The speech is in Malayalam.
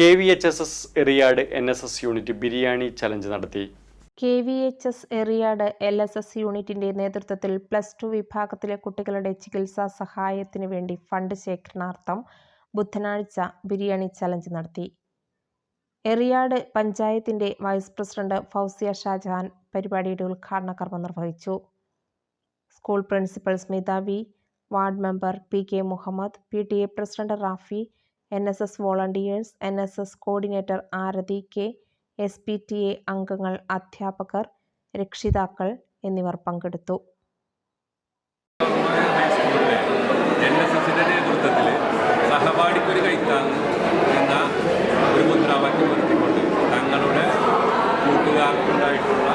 K V H S S Eriyad N S S unit biryani challenge നടത്തി. K V H S Eriyad L S S യൂണിറ്റിന്റെ നേതൃത്വത്തിൽ പ്ലസ് ടു വിഭാഗത്തിലെ കുട്ടികളുടെ ചികിത്സാ സഹായത്തിന് വേണ്ടി ഫണ്ട് ശേഖരണാർത്ഥം ബുധനാഴ്ച ബിരിയാണി ചലഞ്ച് നടത്തി. എറിയാട് പഞ്ചായത്തിന്റെ വൈസ് പ്രസിഡന്റ് ഫൗസിയ ഷാജഹാൻ പരിപാടിയുടെ ഉദ്ഘാടന കർമ്മം നിർവഹിച്ചു. School principal Smitha V ward member P K Muhammad P T A president Rafi N S S volunteers N S S coordinator Arathi K S P T A അംഗങ്ങൾ അധ്യാപകർ രക്ഷിതാക്കൾ എന്നിവർ പങ്കെടുത്തു. എൻ എസ് എസിന്റെ നേതൃത്വത്തിൽ സഹപാഠിക്കൊരു എന്ന ഒരു മുദ്രാവാക്യം ഉയർത്തിക്കൊണ്ട് തങ്ങളുടെ കൂട്ടുകാർക്കുണ്ടായിട്ടുള്ള